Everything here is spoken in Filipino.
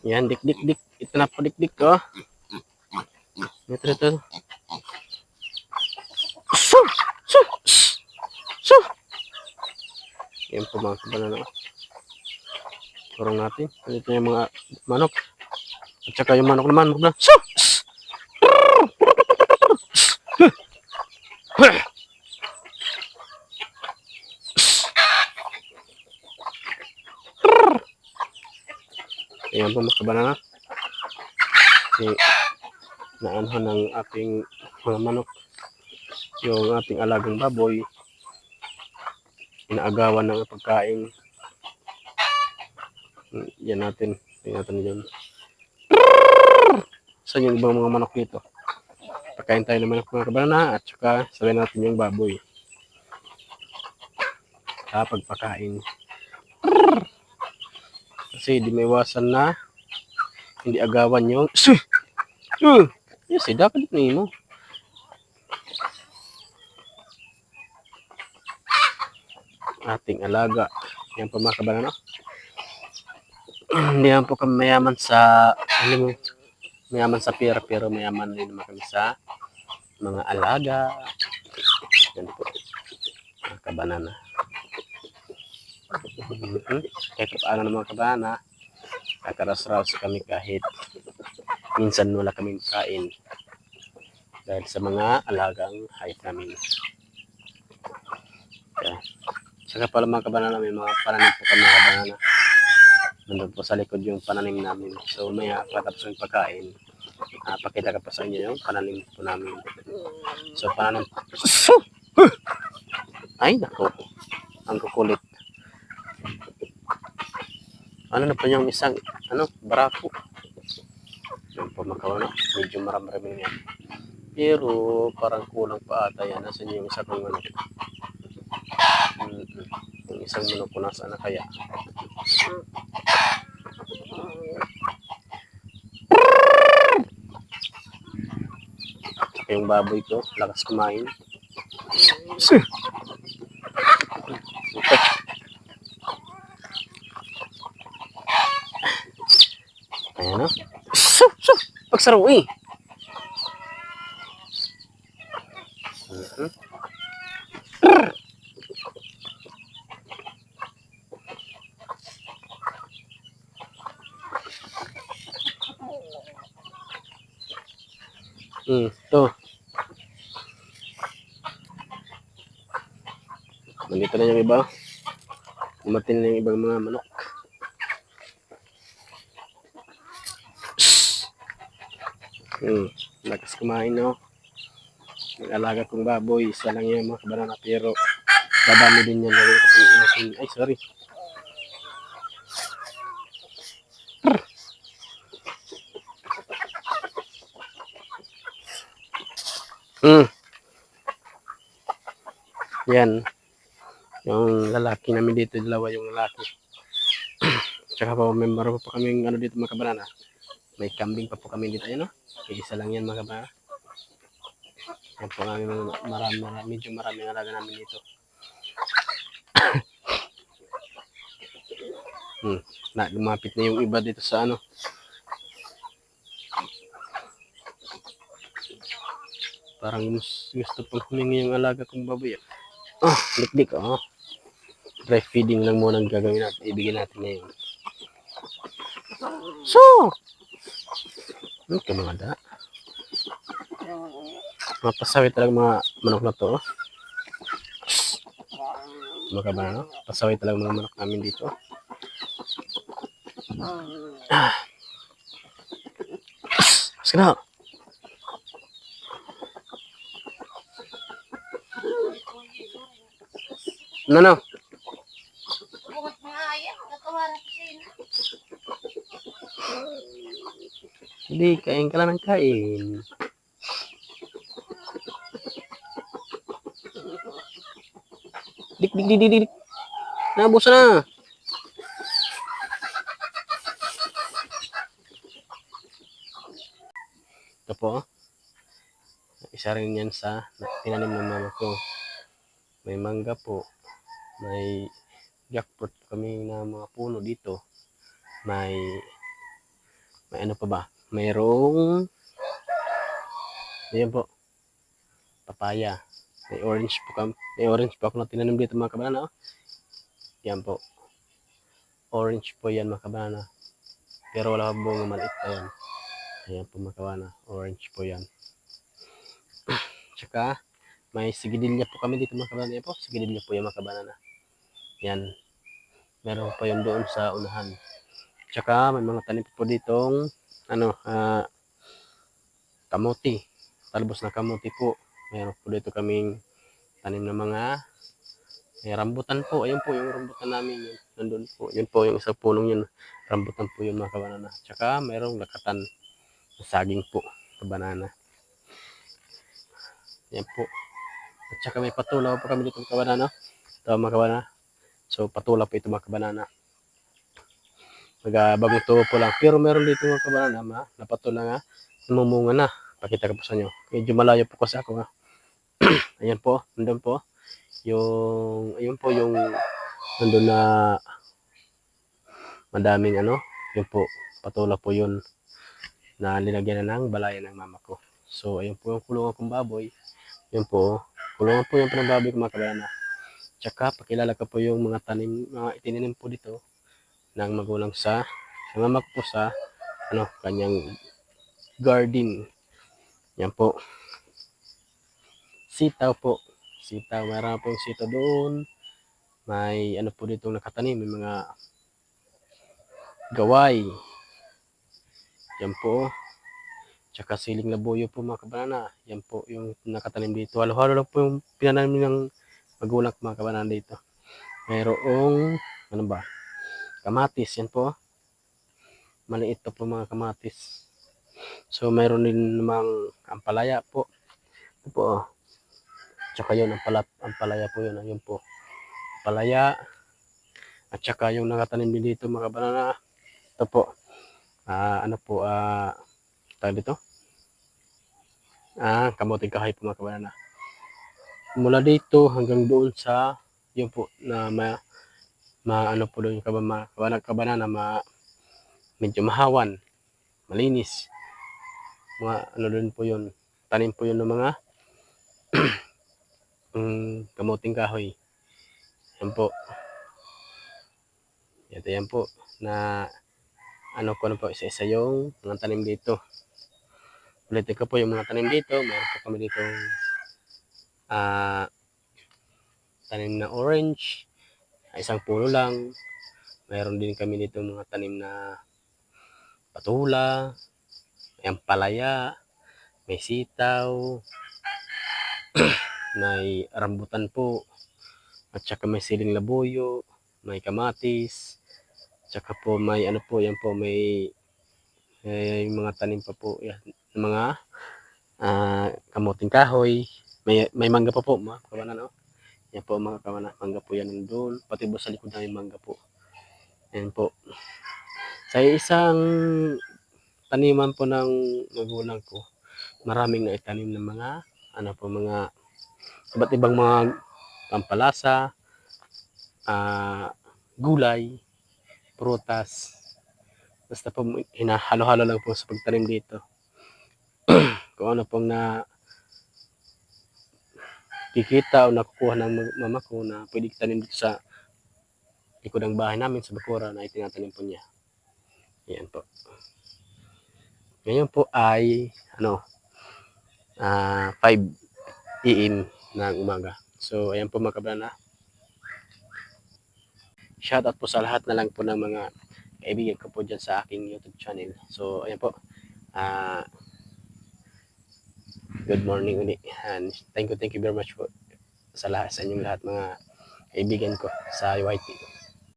Yan, dik, dik, dik. Ito na po, dik, dik, oh. Ito, ito. Su! Su! Su! Yan po mga kabanana. Kurang natin. Ito yung mga manok. At saka yung manok naman. Mga Su! Ayan po mga kabanana. Si naanhan ng ating mga manok. Yung ating alagang baboy. Inaagawan ng pagkain. Hmm, Yan natin. Tingnan natin yun. Saan yung ibang mga manok dito? Pagkain tayo ng manok mga kabanana at saka sabihin natin yung baboy. Kapag pagkain. Kasi di may iwasan na hindi agawan yung Su! Uh! Yes, eh, dapat ni mo. Ating alaga. Yan po mga kabanano. Hindi naman po kami mayaman sa ano mo, mayaman sa pera pero mayaman din naman kami sa mga alaga. Yan po. Mga kabanana. Mhm. Kahit paano naman kabanana, kakaras-ras kami kahit minsan wala kaming kain dahil sa mga alagang hayop namin. Kaya, saka pala mga kabanana, may mga pananim po kami mga kabanana. Nandun po sa likod yung pananim namin. So, maya patapos yung pagkain, ah, pakita ka pa sa inyo yung pananim po namin. So, pananim. Ay, nako. Ang kukulit. Ano na pa yung isang, ano, barako. Yung po makawana. Medyo marami-rami yan. Pero, parang kulang pa ata yan. Nasaan yung isa kong manok? Mm, Yung isang manok ko nasaan na kaya? Yung baboy ko, lakas kumain. Su! Ayan na. Su! Su! Pagsaro eh! Mhm. Hmm, to. Nandito na yung iba. Umatin na yung ibang mga manok. Hmm, lakas kumain no. Nag-alaga kong baboy, isa lang yan mga kabanana pero dadami din yan gawin kasi inasin. Ay, sorry. Hmm. Yan. Yung lalaki namin dito, dalawa yung lalaki. Tsaka pa, member pa kami ano dito mga kabanana. May kambing pa po kami dito, ayun no? Isa lang yan mga kabanana. Yan po mga- marami, marami, medyo marami ang alaga namin dito. hmm. Na, lumapit na yung iba dito sa ano. Parang gus- gusto pang humingi yung alaga kong baboy. ah. Ah, dik-dik, oh. Dry feeding lang muna ang gagawin natin. Ibigin natin ngayon. So! Ano ka mga da? Mga talaga mga manok na to. oh. Mga kabana, no? Pasawit talaga mga manok namin dito. Ah. Mas na. Ano no? Bungot mga ayan, natawaran ko sila. Hindi, kain ka lang ng kain. Dik, dik, dik, dik, dik. Nabos na. Ito po. Isa rin yan sa tinanim ng mama ko. May mangga po. May jackfruit kami na mga puno dito. May May ano pa ba? Mayroong Ayan po. Papaya. May orange po kam may orange po ako na tinanim dito mga kabanana. Oh. Yan po. Orange po yan mga kabanana. Pero wala pa bunga maliit pa yan. Ayan po mga kabanana. Orange po yan. Tsaka may sigidilya po kami dito mga kabanana. Yan po. Sigidilya po yan mga kabanana. Yan. Meron pa yun doon sa unahan. Tsaka may mga tanim po ditong ano, ah, kamuti. Talbos na kamuti po. Meron po dito kaming tanim na mga may rambutan po. Ayun po yung rambutan namin. Yun. Nandun po. Yun po yung isang punong yun. Rambutan po yun mga kabanana. Tsaka mayroong lakatan na saging po sa banana. Yan po. At tsaka may patulaw po kami dito mga kabanana. Ito mga kabanana. So patulaw po ito mga kabanana. Magabagong tubo po lang. Pero meron dito mga kabanana ma, napatula nga. Namumunga na. Pakita ko po sa inyo. Medyo malayo po kasi ako nga. Ayan po. Nandun po. Yung, ayun po yung nandun na madaming ano. Yun po. Patula po yun na linagyan na ng balayan ng mama ko. So, ayun po yung kulungan kong baboy. Yun po. Kulungan po yung pinambaboy ko mga kabanana. Tsaka, pakilala ko po yung mga tanim, mga itininim po dito ng magulang sa, ko po sa, ano, kanyang garden. Yan po. Sitaw po. Sitaw. Meron po yung sitaw doon. May ano po dito nakatanim. May mga gaway. Yan po. Tsaka siling labuyo po mga kabanana. Yan po yung nakatanim dito. Halo-halo lang po yung pinananim ng magulang mga kabanana dito. Mayroong, ano ba? Kamatis. Yan po. Maliit pa po mga kamatis. So, mayroon din namang ampalaya po. Ito po, oh. Tsaka yun, ampala, ampalaya po yun. Ayun po. Ampalaya. At tsaka yung nakatanim din dito, mga banana. Ito po. Ah, ano po, ah, tawag dito? Ah, kamuting kahoy po mga kabanana. Mula dito hanggang doon sa, yun po, na ma, ma ano po doon yung kabana, kabanana, ma, medyo mahawan, malinis? Mga ano din po yun tanim po yun ng mga mm, kamuting kahoy. Yan po. Ito yan po na ano ko na po isa-isa yung mga tanim dito. Ulitin ko po yung mga tanim dito. Meron po kami dito ah tanim na orange isang puno lang meron din kami dito mga tanim na patula may ampalaya, may sitaw, may rambutan po, at saka may siling labuyo, may kamatis, tsaka po may ano po, yan po, may, may mga tanim pa po, yan, mga ah, kamuting kahoy, may, may mangga pa po, mga kawanan, no? Yan po mga kawanan, mangga po yan nandun, pati po sa likod namin mangga po. Yan po. Sa isang taniman po ng magulang ko, maraming naitanim ng mga, ano po, mga iba't ibang mga pampalasa, ah, gulay, prutas, basta po hinahalo-halo lang po sa pagtanim dito. Kung ano pong na kikita o nakukuha ng mama ko na pwede tanim dito sa likod ng bahay namin sa Bakura na itinatanim po niya. Yan po. Ngayon po ay ano ah 5 AM ng umaga. So ayan po mga kabrana. Shout out po sa lahat na lang po ng mga kaibigan ko po dyan sa aking YouTube channel. So ayan po. Ah good morning uli. And thank you, thank you very much po sa lahat sa inyong lahat mga kaibigan ko sa YT.